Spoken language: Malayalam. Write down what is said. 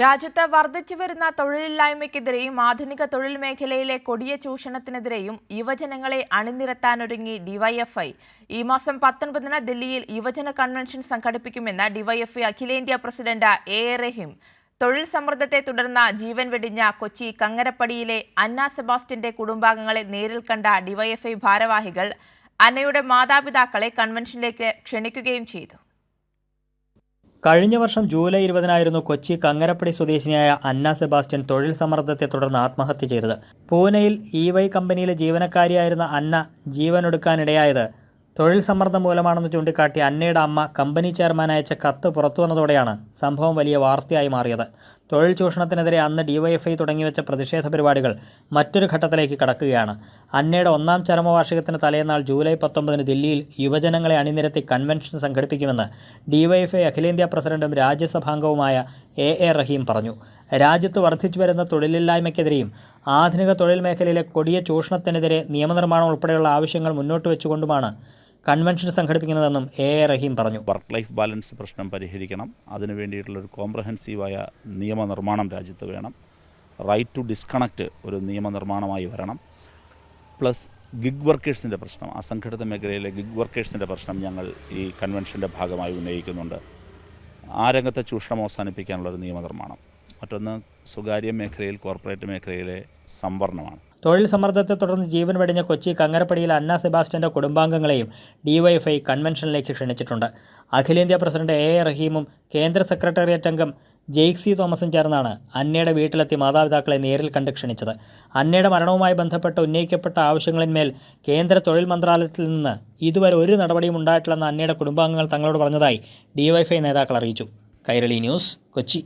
രാജ്യത്ത് വർദ്ധിച്ചു വരുന്ന തൊഴിലില്ലായ്മയ്ക്കെതിരെയും ആധുനിക തൊഴിൽ മേഖലയിലെ കൊടിയ ചൂഷണത്തിനെതിരെയും യുവജനങ്ങളെ അണിനിരത്താനൊരുങ്ങി ഡിവൈഎഫ്ഐ. ഈ മാസം പത്തൊൻപതിന് ദില്ലിയിൽ യുവജന കൺവെൻഷൻ സംഘടിപ്പിക്കുമെന്ന് ഡിവൈഎഫ്ഐ അഖിലേന്ത്യാ പ്രസിഡന്റ് എ. റഹീം. തൊഴിൽ സമ്മർദ്ദത്തെ തുടർന്ന് ജീവൻ വെടിഞ്ഞ കൊച്ചി കങ്ങരപ്പടിയിലെ അന്ന സെബാസ്റ്റ്യന്റെ കുടുംബാംഗങ്ങളെ നേരിൽ കണ്ട ഡിവൈഎഫ്ഐ ഭാരവാഹികൾ അന്നയുടെ മാതാപിതാക്കളെ കൺവെൻഷനിലേക്ക് ക്ഷണിക്കുകയും ചെയ്തു. കഴിഞ്ഞ വർഷം ജൂലൈ ഇരുപതിനായിരുന്നു കൊച്ചി കങ്ങരപ്പടി സ്വദേശിനിയായ അന്ന സെബാസ്റ്റ്യൻ തൊഴിൽ സമ്മർദ്ദത്തെ തുടർന്ന് ആത്മഹത്യ ചെയ്തത്. പൂനെയിൽ ഇ വൈ കമ്പനിയിലെ ജീവനക്കാരിയായിരുന്ന അന്ന ജീവനൊടുക്കാനിടയായത്. തൊഴിൽ സമ്മർദ്ദം മൂലമാണെന്ന് ചൂണ്ടിക്കാട്ടി അന്നയുടെ അമ്മ കമ്പനി ചെയർമാൻ അയച്ച കത്ത് പുറത്തു വന്നതോടെയാണ് സംഭവം വലിയ വാർത്തയായി മാറിയത്. തൊഴിൽ ചൂഷണത്തിനെതിരെ അന്ന് ഡിവൈഎഫ്ഐ തുടങ്ങിവെച്ച പ്രതിഷേധ പരിപാടികൾ മറ്റൊരു ഘട്ടത്തിലേക്ക് കടക്കുകയാണ്. അന്നയുടെ ഒന്നാം ചരമവാർഷികത്തിന് തലേന്നാൾ ജൂലൈ പത്തൊമ്പതിന് ദില്ലിയിൽ യുവജനങ്ങളെ അണിനിരത്തി കൺവെൻഷൻ സംഘടിപ്പിക്കുമെന്ന് ഡിവൈഎഫ്ഐ അഖിലേന്ത്യാ പ്രസിഡന്റും രാജ്യസഭാംഗവുമായ എ എ റഹീം പറഞ്ഞു. രാജ്യത്ത് വർദ്ധിച്ചു വരുന്ന തൊഴിലില്ലായ്മയ്ക്കെതിരെയും ആധുനിക തൊഴിൽ മേഖലയിലെ കൊടിയ ചൂഷണത്തിനെതിരെ നിയമനിർമ്മാണം ഉൾപ്പെടെയുള്ള ആവശ്യങ്ങൾ മുന്നോട്ട് വെച്ചുകൊണ്ടുമാണ് കൺവെൻഷൻ സംഘടിപ്പിക്കുന്നതെന്നും എ എ റഹീം പറഞ്ഞു. വർക്ക് ലൈഫ് ബാലൻസ് പ്രശ്നം പരിഹരിക്കണം. അതിനു വേണ്ടിയിട്ടുള്ളൊരു കോംപ്രഹെൻസീവായ നിയമനിർമ്മാണം രാജ്യത്ത് വേണം. റൈറ്റ് ടു ഡിസ്കണക്റ്റ് ഒരു നിയമനിർമ്മാണമായി വരണം. പ്ലസ് ഗിഗ് വർക്കേഴ്സിന്റെ പ്രശ്നം അസംഘടിത മേഖലയിലെ ഗിഗ് വർക്കേഴ്സിന്റെ പ്രശ്നം ഞങ്ങൾ ഈ കൺവെൻഷന്റെ ഭാഗമായി ഉന്നയിക്കുന്നുണ്ട്. ആ രംഗത്തെ ചൂഷണം അവസാനിപ്പിക്കാനുള്ളൊരു നിയമനിർമ്മാണം. മറ്റൊന്ന് സ്വകാര്യ മേഖലയിൽ കോർപ്പറേറ്റ് മേഖലയിലെ സംവരണമാണ്. തൊഴിൽ സമ്മർദ്ദത്തെ തുടർന്ന് ജീവൻ വെടിഞ്ഞ കൊച്ചി കങ്ങരപ്പടിയിൽ അന്ന സെബാസ്റ്റ്യന്റെ കുടുംബാംഗങ്ങളെയും ഡിവൈഎഫ്ഐ കൺവെൻഷനിലേക്ക് ക്ഷണിച്ചിട്ടുണ്ട്. അഖിലേന്ത്യാ പ്രസിഡന്റ് എ എ റഹീമും കേന്ദ്ര സെക്രട്ടേറിയറ്റ് അംഗം ജെയ്ക്സി തോമസും ചേർന്നാണ് അന്നയുടെ വീട്ടിലെത്തി മാതാപിതാക്കളെ നേരിൽ കണ്ട് ക്ഷണിച്ചത്. അന്നയുടെ മരണവുമായി ബന്ധപ്പെട്ട് ഉന്നയിക്കപ്പെട്ട ആവശ്യങ്ങളിന്മേൽ കേന്ദ്ര തൊഴിൽ മന്ത്രാലയത്തിൽ നിന്ന് ഇതുവരെ ഒരു നടപടിയും ഉണ്ടായിട്ടില്ലെന്ന് അന്നയുടെ കുടുംബാംഗങ്ങൾ തങ്ങളോട് പറഞ്ഞതായി ഡിവൈഎഫ്ഐ നേതാക്കൾ അറിയിച്ചു. കൈരളി ന്യൂസ് കൊച്ചി.